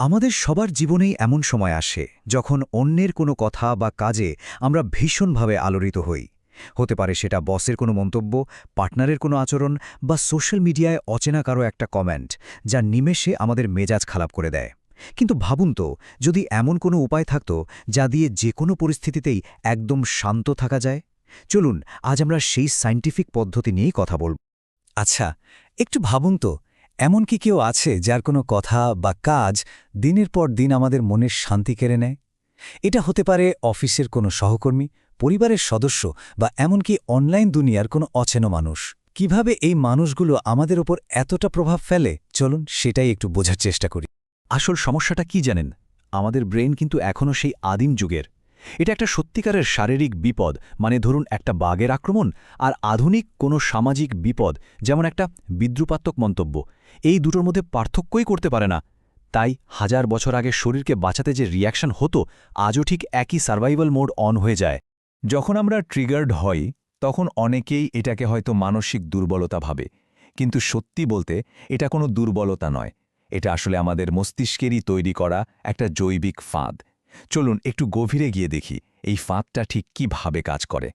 আমাদের সবার জীবনেই এমন সময় আসে, যখন অন্যের কোনো কথা বা কাজে আমরা ভীষণভাবে আলোড়িত হই। হতে পারে সেটা বসের কোনো মন্তব্য, পার্টনারের কোনো আচরণ বা সোশ্যাল মিডিয়ায় অচেনা কারও একটা কমেন্ট, যা নিমেষে আমাদের মেজাজ খারাপ করে দেয়। কিন্তু ভাবুন তো, যদি এমন কোনো উপায় থাকত যা দিয়ে যে কোনো পরিস্থিতিতেই একদম শান্ত থাকা যায়? চলুন, আজ আমরা সেই সাইন্টিফিক পদ্ধতি নিয়েই কথা বলব। আচ্ছা একটু ভাবুন তো এমন কি কেউ আছে যার কোনো কথা বা কাজ দিনের পর দিন আমাদের মনের শান্তি কেড়ে নেয়? এটা হতে পারে অফিসের কোনো সহকর্মী, পরিবারের সদস্য বা এমনকি অনলাইন দুনিয়ার কোনো অচেনা মানুষ। কীভাবে এই মানুষগুলো আমাদের ওপর এতটা প্রভাব ফেলে? চলুন সেটাই একটু বোঝার চেষ্টা করি। আসল সমস্যাটা কি জানেন? আমাদের ব্রেন কিন্তু এখনও সেই আদিম যুগের। এটা একটা সত্যিকারের শারীরিক বিপদ মানে ধরুন একটা বাঘের আক্রমণ আর আধুনিক কোনো সামাজিক বিপদ, যেমন একটা বিদ্রুপাত্মক মন্তব্য। এই দুটোর মধ্যে পার্থক্যই করতে পারে না। তাই হাজার বছর আগে শরীরকে বাঁচাতে যে রিয়াকশন হতো, আজও ঠিক একই সার্ভাইভাল মোড অন হয়ে যায়। যখন আমরা ট্রিগার্ড হই, তখন অনেকেই এটাকে হয়তো মানসিক দুর্বলতা ভাবে। কিন্তু সত্যি বলতে, এটা কোনো দুর্বলতা নয়। এটা আসলে আমাদের মস্তিষ্কেরই তৈরি করা একটা জৈবিক ফাঁদ। চলুন একটু গভীরে গিয়ে দেখি এই ফাঁদটা ঠিক কীভাবে কাজ করে।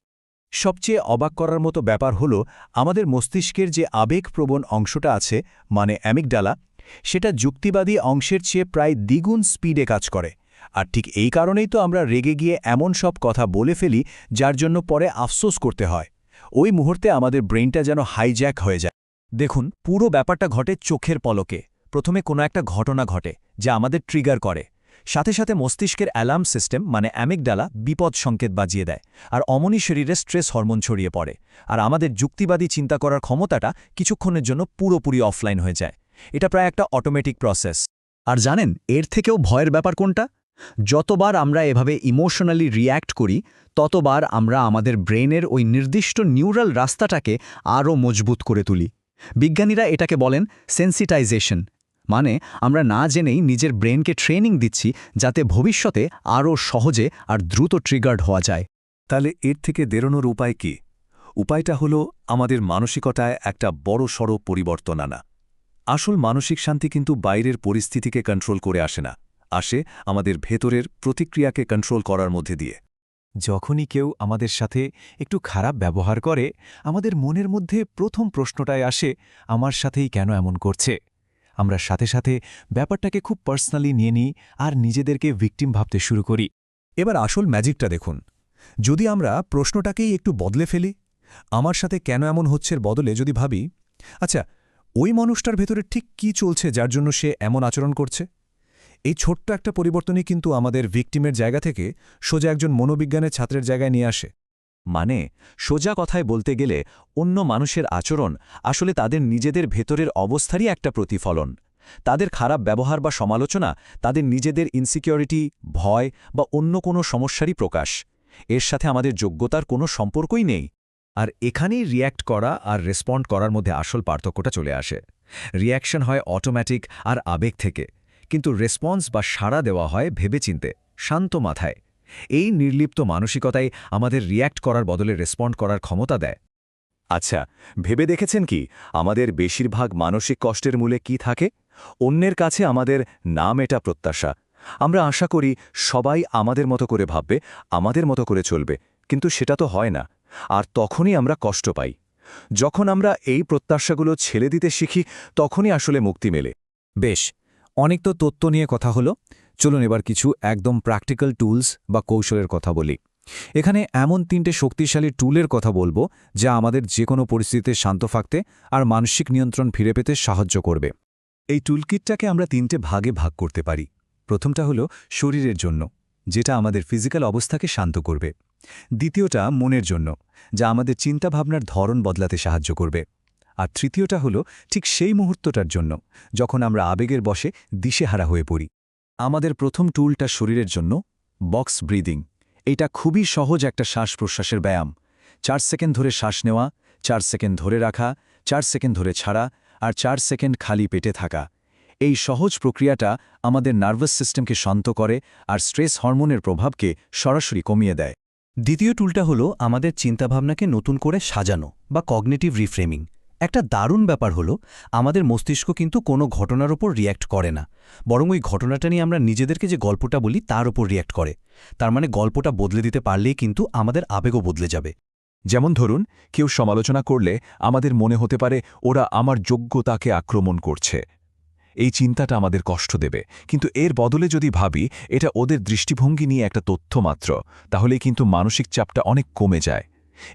সবচেয়ে অবাক করার মতো ব্যাপার হল, আমাদের মস্তিষ্কের যে আবেগপ্রবণ অংশটা আছে মানে অ্যামিকডালা সেটা যুক্তিবাদী অংশের চেয়ে প্রায় দ্বিগুণ স্পিডে কাজ করে। আর ঠিক এই কারণেই তো আমরা রেগে গিয়ে এমন সব কথা বলে ফেলি, যার জন্য পরে আফসোস করতে হয়। ওই মুহূর্তে আমাদের ব্রেনটা যেন হাইজ্যাক হয়ে যায়। দেখুন, পুরো ব্যাপারটা ঘটে চোখের পলকে। প্রথমে কোনো একটা ঘটনা ঘটে, যা আমাদের ট্রিগার করে। সাথে সাথে মস্তিষ্কের অ্যালার্ম সিস্টেম মানে অ্যামিকডালা বিপদ সংকেত বাজিয়ে দেয়, আর অমনি শরীরে স্ট্রেস হরমোন ছড়িয়ে পড়ে। আর আমাদের যুক্তিবাদী চিন্তা করার ক্ষমতাটা কিছুক্ষণের জন্য পুরোপুরি অফলাইন হয়ে যায়। এটা প্রায় একটা অটোমেটিক প্রসেস। আর জানেন, এর থেকেও ভয়ের ব্যাপার কোনটা? যতবার আমরা এভাবে ইমোশনালি রিয়্যাক্ট করি, ততবার আমরা আমাদের ব্রেনের ওই নির্দিষ্ট নিউরাল রাস্তাটাকে আরও মজবুত করে তুলি। বিজ্ঞানীরা এটাকে বলেন সেন্সিটাইজেশন। মানে আমরা না জেনেই নিজের ব্রেনকে ট্রেনিং দিচ্ছি যাতে ভবিষ্যতে আরও সহজে আর দ্রুত ট্রিগার্ড হওয়া যায়। তাহলে এর থেকে দেরোনোর উপায় কি? উপায়টা হলো আমাদের মানসিকতায় একটা বড় সড় পরিবর্তন আনা। আসল মানসিক শান্তি কিন্তু বাইরের পরিস্থিতিকে কন্ট্রোল করে আসে না, আসে আমাদের ভেতরের প্রতিক্রিয়াকে কন্ট্রোল করার মধ্যে দিয়ে। যখনই কেউ আমাদের সাথে একটু খারাপ ব্যবহার করে, আমাদের মনের মধ্যে প্রথম প্রশ্নটায় আসে, আমার সাথেই কেন এমন করছে? আমরা সাথে সাথে ব্যাপারটাকে খুব পার্সোনালি নিয়ে নিই আর নিজেদেরকে ভিকটিম ভাবতে শুরু করি। এবার আসল ম্যাজিকটা দেখুন। যদি আমরা প্রশ্নটাকেই একটু বদলে ফেলি, আমার সাথে কেন এমন হচ্ছের বদলে যদি ভাবি আচ্ছা ওই মানুষটার ভেতরে ঠিক কি চলছে যার জন্য সে এমন আচরণ করছে? এই ছোট্ট একটা পরিবর্তনই কিন্তু আমাদের ভিকটিমের জায়গা থেকে সোজা একজন মনোবিজ্ঞানের ছাত্রের জায়গায় নিয়ে আসে। মানে সোজা কথায় বলতে গেলে, অন্য মানুষের আচরণ আসলে তাদের নিজেদের ভেতরের অবস্থারই একটা প্রতিফলন। তাদের খারাপ ব্যবহার বা সমালোচনা তাদের নিজেদের ইনসিকিউরিটি ভয় বা অন্য কোনো সমস্যারই প্রকাশ। এর সাথে আমাদের যোগ্যতার কোনো সম্পর্কই নেই। আর এখানেই রিয়্যাক্ট করা আর রেসপন্ড করার মধ্যে আসল পার্থক্যটা চলে আসে। রিয়াকশন হয় অটোম্যাটিক আর আবেগ থেকে। কিন্তু রেসপন্স বা সাড়া দেওয়া হয় ভেবেচিন্তে, শান্ত মাথায়। এই নির্লিপ্ত মানসিকতাই আমাদের রিয়্যাক্ট করার বদলে রেসপন্ড করার ক্ষমতা দেয়। আচ্ছা ভেবে দেখেছেন কি? আমাদের বেশিরভাগ মানসিক কষ্টের মূলে কি থাকে? অন্যের কাছে আমাদের নাম এটা প্রত্যাশা। আমরা আশা করি সবাই আমাদের মতো করে ভাববে, আমাদের মতো করে চলবে, কিন্তু সেটা তো হয় না। আর তখনই আমরা কষ্ট পাই। যখন আমরা এই প্রত্যাশাগুলো ছেড়ে দিতে শিখি, তখনই আসলে মুক্তি মেলে। বেশ, অনেক তো তত্ত্ব নিয়ে কথা হলো। চলুন এবার কিছু একদম প্র্যাকটিক্যাল টুলস বা কৌশলের কথা বলি। এখানে এমন তিনটে শক্তিশালী টুলের কথা বলব, যা আমাদের যে কোনো পরিস্থিতিতে শান্ত থাকতে আর মানসিক নিয়ন্ত্রণ ফিরে পেতে সাহায্য করবে। এই টুলকিটটাকে আমরা তিনটে ভাগে ভাগ করতে পারি। প্রথমটা হলো শরীরের জন্য, যেটা আমাদের ফিজিক্যাল অবস্থাকে শান্ত করবে। দ্বিতীয়টা মনের জন্য, যা আমাদের চিন্তাভাবনার ধরন বদলাতে সাহায্য করবে। আর তৃতীয়টা হলো ঠিক সেই মুহূর্তটার জন্য, যখন আমরা আবেগের বসে দিশেহারা হয়ে পড়ি। আমাদের প্রথম টুলটা শরীরের জন্য, বক্স ব্রিদিং। এটা খুবই সহজ একটা শ্বাস প্রশ্বাসের ব্যায়াম। চার সেকেন্ড ধরে শ্বাস নেওয়া, চার সেকেন্ড ধরে রাখা, চার সেকেন্ড ধরে ছাড়া, আর চার সেকেন্ড খালি পেটে থাকা। এই সহজ প্রক্রিয়াটা আমাদের নার্ভাস সিস্টেমকে শান্ত করে আর স্ট্রেস হরমোনের প্রভাবকে সরাসরি কমিয়ে দেয়। দ্বিতীয় টুলটা হলো আমাদের চিন্তাভাবনাকে নতুন করে সাজানো বা কগনেটিভ রিফ্রেমিং। একটা দারুণ ব্যাপার হলো, আমাদের মস্তিষ্ক কিন্তু কোনো ঘটনার ওপর রিয়্যাক্ট করে না। বরং ওই ঘটনাটা নিয়ে আমরা নিজেদেরকে যে গল্পটা বলি, তার ওপর রিয়্যাক্ট করে। তার মানে গল্পটা বদলে দিতে পারলেই কিন্তু আমাদের আবেগও বদলে যাবে। যেমন ধরুন, কেউ সমালোচনা করলে আমাদের মনে হতে পারে ওরা আমার যোগ্যতাকে আক্রমণ করছে। এই চিন্তাটা আমাদের কষ্ট দেবে। কিন্তু এর বদলে যদি ভাবি, এটা ওদের দৃষ্টিভঙ্গি নিয়ে একটা তথ্য মাত্র তাহলে কিন্তু মানসিক চাপটা অনেক কমে যায়।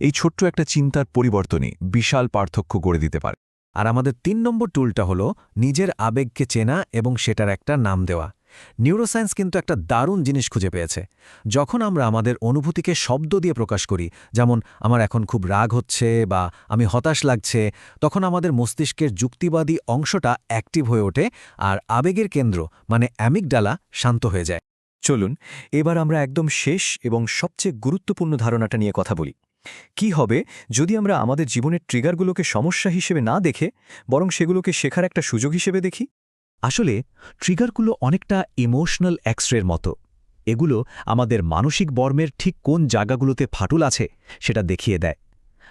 এই ছোট্ট একটা চিন্তার পরিবর্তনই বিশাল পার্থক্য গড়ে দিতে পারে। আর আমাদের তিন নম্বর টুলটা হলো নিজের আবেগকে চেনা এবং সেটার একটা নাম দেওয়া। নিউরোসায়েন্স কিন্তু একটা দারুণ জিনিস খুঁজে পেয়েছে। যখন আমরা আমাদের অনুভূতিকে শব্দ দিয়ে প্রকাশ করি, যেমন আমার এখন খুব রাগ হচ্ছে বা আমি হতাশ লাগছে, তখন আমাদের মস্তিষ্কের যুক্তিবাদী অংশটা অ্যাক্টিভ হয়ে ওঠে আর আবেগের কেন্দ্র মানে অ্যামিকডালা শান্ত হয়ে যায়। চলুন, এবার আমরা একদম শেষ এবং সবচেয়ে গুরুত্বপূর্ণ ধারণাটা নিয়ে কথা বলি। কি হবে যদি আমরা আমাদের জীবনের ট্রিগারগুলোকে সমস্যা হিসেবে না দেখে বরং সেগুলোকে শেখার একটা সুযোগ হিসেবে দেখি? আসলে, ট্রিগারগুলো অনেকটা ইমোশনাল এক্সরের মতো। এগুলো আমাদের মানসিক বর্মের ঠিক কোন জায়গাগুলোতে ফাটল আছে সেটা দেখিয়ে দেয়।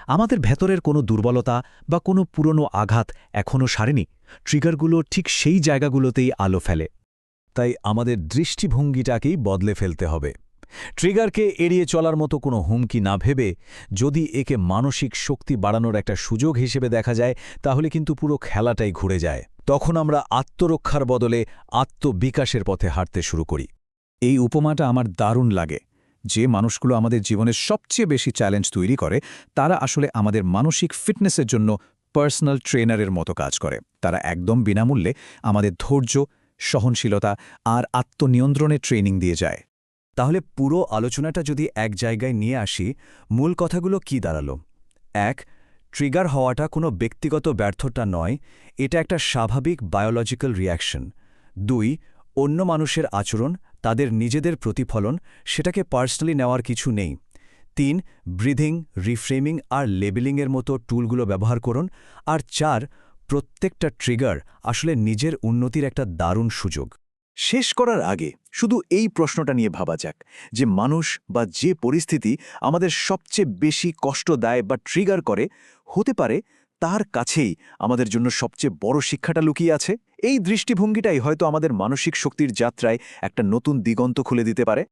আমাদের ভেতরের কোনো দুর্বলতা বা কোনো পুরনো আঘাত এখনও সারেনি, ট্রিগারগুলো ঠিক সেই জায়গাগুলোতেই আলো ফেলে। তাই আমাদের দৃষ্টিভঙ্গিটাকেই বদলে ফেলতে হবে। ট্রিগারকে এড়িয়ে চলার মতো কোনো হুমকি না ভেবে যদি একে মানসিক শক্তি বাড়ানোর একটা সুযোগ হিসেবে দেখা যায়, তাহলে কিন্তু পুরো খেলাটাই ঘুরে যায়। তখন আমরা আত্মরক্ষার বদলে আত্মবিকাশের পথে হাঁটতে শুরু করি। এই উপমাটা আমার দারুণ লাগে। যে মানুষগুলো আমাদের জীবনের সবচেয়ে বেশি চ্যালেঞ্জ তৈরি করে, তারা আসলে আমাদের মানসিক ফিটনেসের জন্য পার্সোনাল ট্রেনারের মতো কাজ করে। তারা একদম বিনামূল্যে আমাদের ধৈর্য, সহনশীলতা আর আত্মনিয়ন্ত্রণের ট্রেনিং দিয়ে যায়। তাহলে পুরো আলোচনাটা যদি এক জায়গায় নিয়ে আসি, মূল কথাগুলো কি দাঁড়াল? এক, ট্রিগার হওয়াটা কোনো ব্যক্তিগত ব্যর্থতা নয়, এটা একটা স্বাভাবিক বায়োলজিক্যাল রিয়াকশন দুই, অন্য মানুষের আচরণ, তাদের নিজেদের প্রতিফলন, সেটাকে পার্সোনালি নেওয়ার কিছু নেই। তিন ব্রিথিং রিফ্রেমিং আর লেবেলিংয়ের মতো টুলগুলো ব্যবহার করুন। আর চার, প্রত্যেকটা ট্রিগার আসলে নিজের উন্নতির একটা দারুণ সুযোগ। শেষ করার আগে শুধু এই প্রশ্নটা নিয়ে ভাবা যাক, যে মানুষ বা যে পরিস্থিতি আমাদের সবচেয়ে বেশি কষ্ট দেয় বা ট্রিগার করে, হতে পারে তার কাছেই আমাদের জন্য সবচেয়ে বড় শিক্ষাটা লুকিয়ে আছে। এই দৃষ্টিভঙ্গিটাই হয়তো আমাদের মানসিক শক্তির যাত্রায় একটা নতুন দিগন্ত খুলে দিতে পারে।